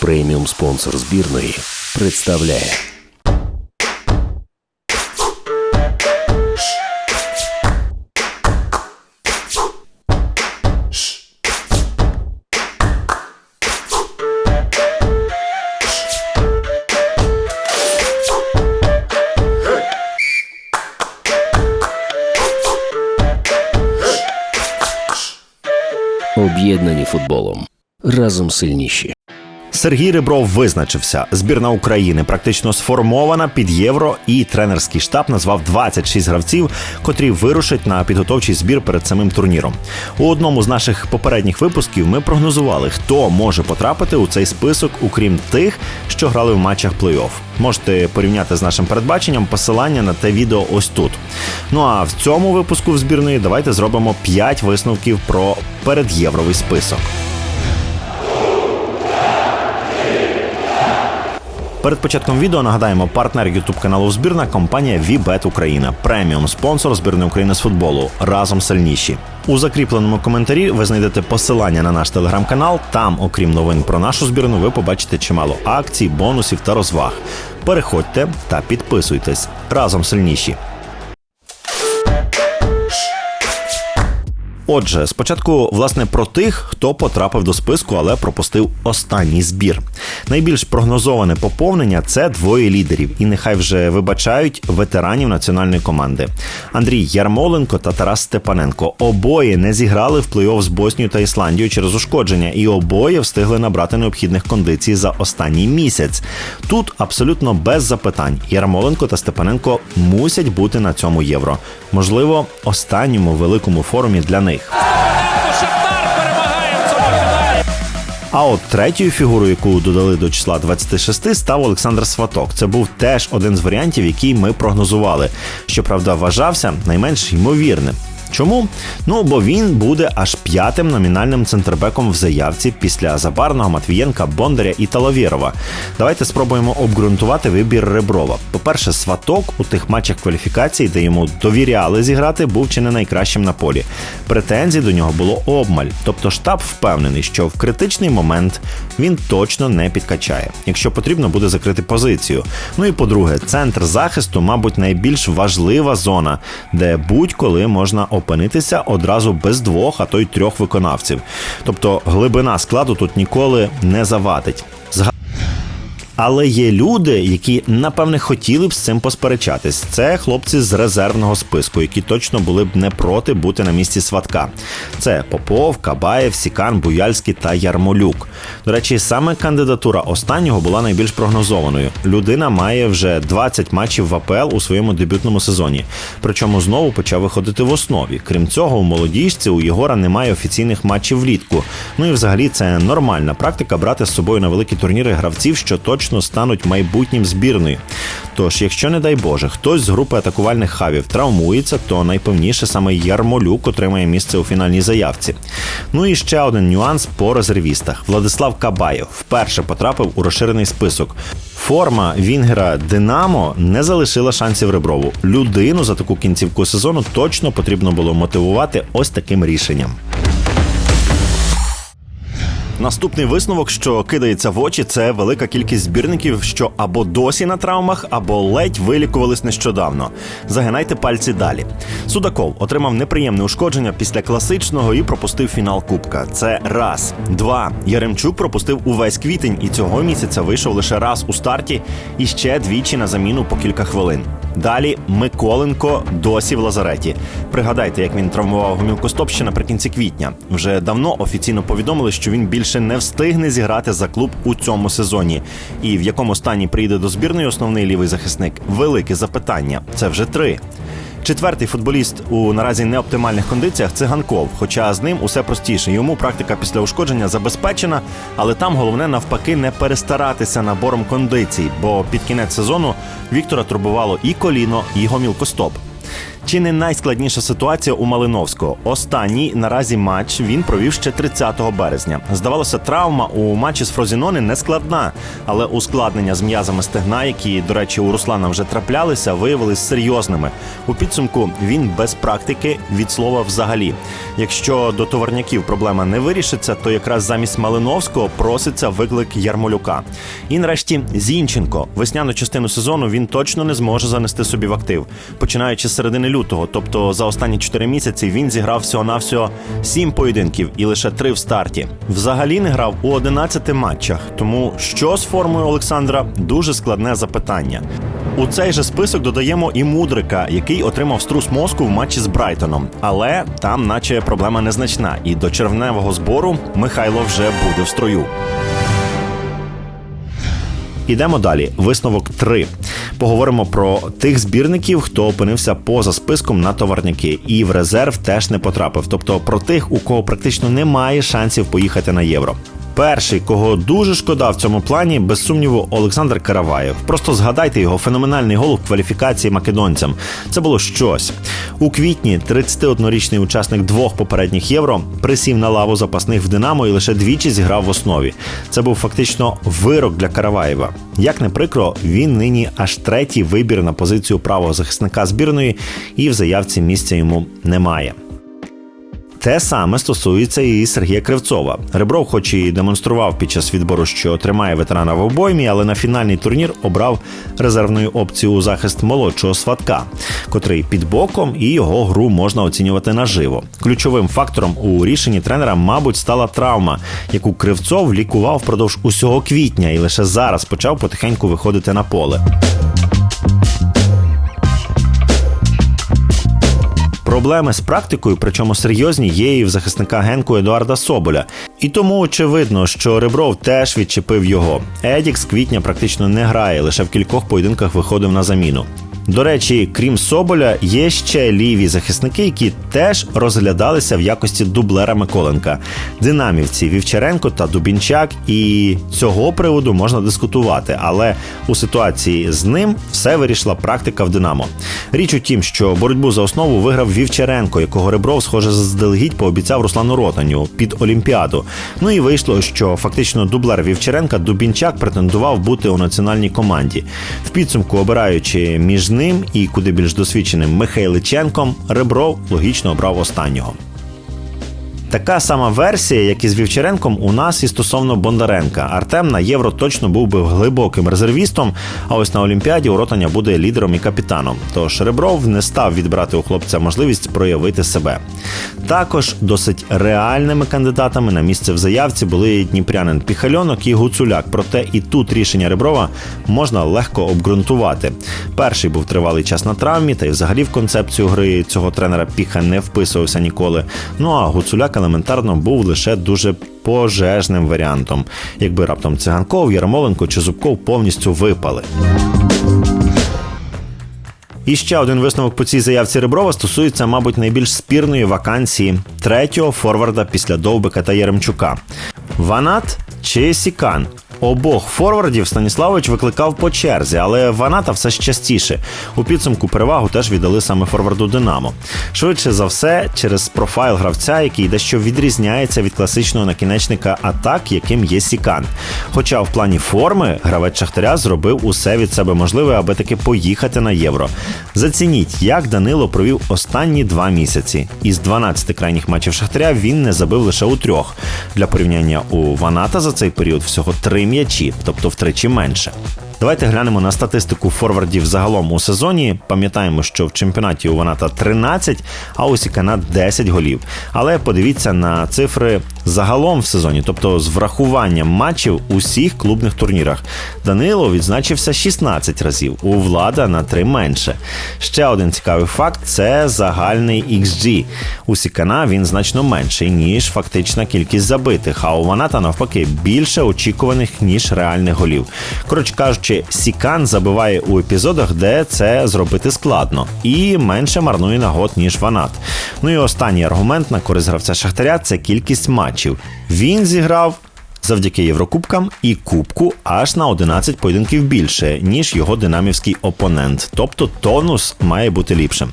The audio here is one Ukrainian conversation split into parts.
Преміум спонсор збірної представляє. Об'єднані футболом. Разом сильніші. Сергій Ребров визначився. Збірна України практично сформована під євро, і тренерський штаб назвав 26 гравців, котрі вирушать на підготовчий збір перед самим турніром. У одному з наших попередніх випусків ми прогнозували, хто може потрапити у цей список, окрім тих, що грали в матчах плей-офф. Можете порівняти з нашим передбаченням посилання на те відео ось тут. Ну а в цьому випуску в збірної давайте зробимо 5 висновків про передєвровий список. Перед початком відео нагадаємо партнер Ютуб каналу Збірна компанія VBet Україна, преміум спонсор збірної України з футболу. Разом сильніші. У закріпленому коментарі ви знайдете посилання на наш телеграм-канал. Там, окрім новин про нашу збірну, ви побачите чимало акцій, бонусів та розваг. Переходьте та підписуйтесь. Разом сильніші. Отже, спочатку, власне, про тих, хто потрапив до списку, але пропустив останній збір. Найбільш прогнозоване поповнення це двоє лідерів, і нехай вже вибачають ветеранів національної команди. Андрій Ярмоленко та Тарас Степаненко. Обоє не зіграли в плей-офф з Боснією та Ісландією через ушкодження, і обоє встигли набрати необхідних кондицій за останній місяць. Тут абсолютно без запитань. Ярмоленко та Степаненко мусять бути на цьому євро. Можливо, останньому великому форумі для них. В. А от третьою фігурою, яку додали до числа 26, став Олександр Сваток. Це був теж один з варіантів, який ми прогнозували. Щоправда, вважався найменш ймовірним. Чому? Ну бо він буде аж п'ятим номінальним центрбеком в заявці після Забарного, Матвієнка, Бондаря і Таловєрова. Давайте спробуємо обґрунтувати вибір Реброва. По-перше, сваток у тих матчах кваліфікації, де йому довіряли зіграти, був чи не найкращим на полі. Претензій до нього було обмаль. Тобто штаб впевнений, що в критичний момент він точно не підкачає. Якщо потрібно, буде закрити позицію. Ну і по-друге, центр захисту, мабуть, найбільш важлива зона, де будь-коли можна опинитися одразу без двох, а то й трьох виконавців. Тобто глибина складу тут ніколи не завадить. Але є люди, які напевне хотіли б з цим посперечатись. Це хлопці з резервного списку, які точно були б не проти бути на місці сватка. Це Попов, Кабаєв, Сікан, Буяльський та Ярмолюк. До речі, саме кандидатура останнього була найбільш прогнозованою. Людина має вже 20 матчів в АПЛ у своєму дебютному сезоні. Причому знову почав виходити в основі. Крім цього, у молодіжці у Єгора немає офіційних матчів влітку. Ну і взагалі це нормальна практика брати з собою на великі турніри гравців, що точно стануть майбутнім збірною. Тож, якщо не дай Боже, хтось з групи атакувальних хавів травмується, то найпевніше саме Ярмолюк отримає місце у фінальній заявці. Ну і ще один нюанс по резервістах. Владислав Кабаєв вперше потрапив у розширений список. Форма Вінгера Динамо не залишила шансів Реброву. Людину за таку кінцівку сезону точно потрібно було мотивувати ось таким рішенням. Наступний висновок, що кидається в очі, це велика кількість збірників, що або досі на травмах, або ледь вилікувались нещодавно. Загинайте пальці далі. Судаков отримав неприємне ушкодження після класичного і пропустив фінал Кубка. Це раз. Два. Яремчук пропустив увесь квітень і цього місяця вийшов лише раз у старті і ще двічі на заміну по кілька хвилин. Далі Миколенко досі в лазареті. Пригадайте, як він травмував гомілкостоп ще наприкінці квітня. Вже давно офіційно повідомили, що він більше не встигне зіграти за клуб у цьому сезоні. І в якому стані прийде до збірної основний лівий захисник? Велике запитання. Це вже три. Четвертий футболіст у наразі неоптимальних кондиціях циганков. Хоча з ним усе простіше. Йому практика після ушкодження забезпечена, але там головне навпаки не перестаратися набором кондицій, бо під кінець сезону Віктора турбувало і коліно, і гомілкостоп. Чи не найскладніша ситуація у Малиновського? Останній наразі матч він провів ще 30 березня. Здавалося, травма у матчі з Фрозінони не складна, але ускладнення з м'язами стегна, які, до речі, у Руслана вже траплялися, виявились серйозними. У підсумку він без практики від слова взагалі. Якщо до товарняків проблема не вирішиться, то якраз замість Малиновського проситься виклик Ярмолюка. І нарешті Зінченко. Весняну частину сезону він точно не зможе занести собі в актив. Починаючи з середини лютого, тобто за останні 4 місяці, він зіграв всього навсього 7 поєдинків і лише 3 в старті. Взагалі не грав у 11 матчах. Тому що з формою Олександра дуже складне запитання. У цей же список додаємо і мудрика, який отримав струс мозку в матчі з Брайтоном. Але там, наче проблема незначна, і до червневого збору Михайло вже буде в строю. Ідемо далі. Висновок 3. Поговоримо про тих збірників, хто опинився поза списком на товарняки і в резерв теж не потрапив. Тобто про тих, у кого практично немає шансів поїхати на євро. Перший, кого дуже шкода в цьому плані, без сумніву, Олександр Караваєв. Просто згадайте його феноменальний гол в кваліфікації македонцям. Це було щось. У квітні 31-річний учасник двох попередніх євро присів на лаву запасних в Динамо і лише двічі зіграв в основі. Це був фактично вирок для Караваєва. Як не прикро, він нині аж третій вибір на позицію правого захисника збірної, і в заявці місця йому немає. Те саме стосується і Сергія Кривцова. Ребров, хоч і демонстрував під час відбору, що тримає ветерана в обоймі, але на фінальний турнір обрав резервною опцію у захист молодшого сватка, котрий під боком і його гру можна оцінювати наживо. Ключовим фактором у рішенні тренера, мабуть, стала травма, яку Кривцов лікував впродовж усього квітня і лише зараз почав потихеньку виходити на поле. Проблеми з практикою, причому серйозні, є і в захисника Генку Едуарда Соболя. І тому очевидно, що Ребров теж відчепив його. Едік з квітня практично не грає, лише в кількох поєдинках виходив на заміну. До речі, крім Соболя, є ще ліві захисники, які теж розглядалися в якості дублера Миколенка. Динамівці Вівчаренко та Дубінчак. І цього приводу можна дискутувати, але у ситуації з ним все вирішила практика в Динамо. Річ у тім, що боротьбу за основу виграв Вівчаренко, якого Ребров, схоже, заздалегідь пообіцяв Руслану Ротаню під Олімпіаду. Ну і вийшло, що фактично дублер Вівчаренка Дубінчак претендував бути у національній команді. В підсумку, обираючи між ним і куди більш досвідченим Михайличенком, Ребров логічно обрав останнього. Така сама версія, як і з Вівчаренком, у нас і стосовно Бондаренка. Артем на євро точно був би глибоким резервістом, а ось на Олімпіаді у Ротаня буде лідером і капітаном. Тож Ребров не став відбирати у хлопця можливість проявити себе. Також досить реальними кандидатами на місце в заявці були дніпрянин Піхальонок і Гуцуляк. Проте і тут рішення Реброва можна легко обґрунтувати. Перший був тривалий час на травмі, та й взагалі в концепцію гри цього тренера Піха не вписувався ніколи. Ну а Гуцуляк елементарно був лише дуже пожежним варіантом, якби раптом циганков, Ярмоленко чи Зубков повністю випали. І ще один висновок по цій заявці Реброва стосується, мабуть, найбільш спірної вакансії третього форварда після Довбика та Яремчука. Ванат чи Сікан? Обох форвардів Станіславович викликав по черзі, але Ваната все ж частіше. У підсумку перевагу теж віддали саме форварду Динамо. Швидше за все, через профайл гравця, який дещо відрізняється від класичного накінечника атак, яким є Сікан. Хоча в плані форми гравець Шахтаря зробив усе від себе можливе, аби таки поїхати на євро. Зацініть, як Данило провів останні два місяці. Із 12 крайніх матчів Шахтаря він не забив лише у трьох. Для порівняння у Ваната за цей період всього три м'ячі, тобто втричі менше. Давайте глянемо на статистику форвардів загалом у сезоні. Пам'ятаємо, що в чемпіонаті у Ваната 13, а у Сікана 10 голів. Але подивіться на цифри загалом в сезоні, тобто з врахуванням матчів у всіх клубних турнірах. Данило відзначився 16 разів, у влада на 3 менше. Ще один цікавий факт це загальний XG. У Сікана він значно менший, ніж фактична кількість забитих, а у Ваната навпаки більше очікуваних, ніж реальних голів. Коротше кажучи, Сікан забиває у епізодах, де це зробити складно, і менше марнує нагод, ніж Ванат. Ну і останній аргумент на користь гравця Шахтаря це кількість матчів. Він зіграв завдяки Єврокубкам і Кубку аж на 11 поєдинків більше, ніж його динамівський опонент. Тобто тонус має бути ліпшим.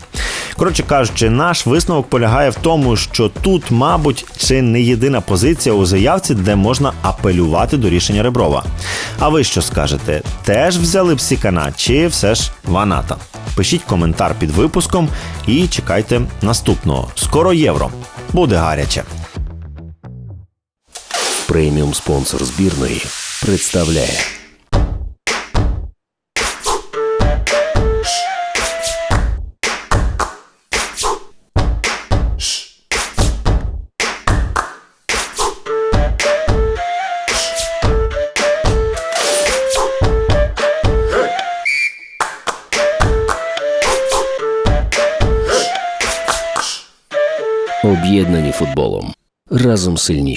Коротше кажучи, наш висновок полягає в тому, що тут, мабуть, чи не єдина позиція у заявці, де можна апелювати до рішення Реброва. А ви що скажете? Теж взяли б Сікана чи все ж Ваната? Пишіть коментар під випуском і чекайте наступного. Скоро євро. Буде гаряче. Преміум спонсор збірної представляє Об'єднані футболом. Разом сильніші.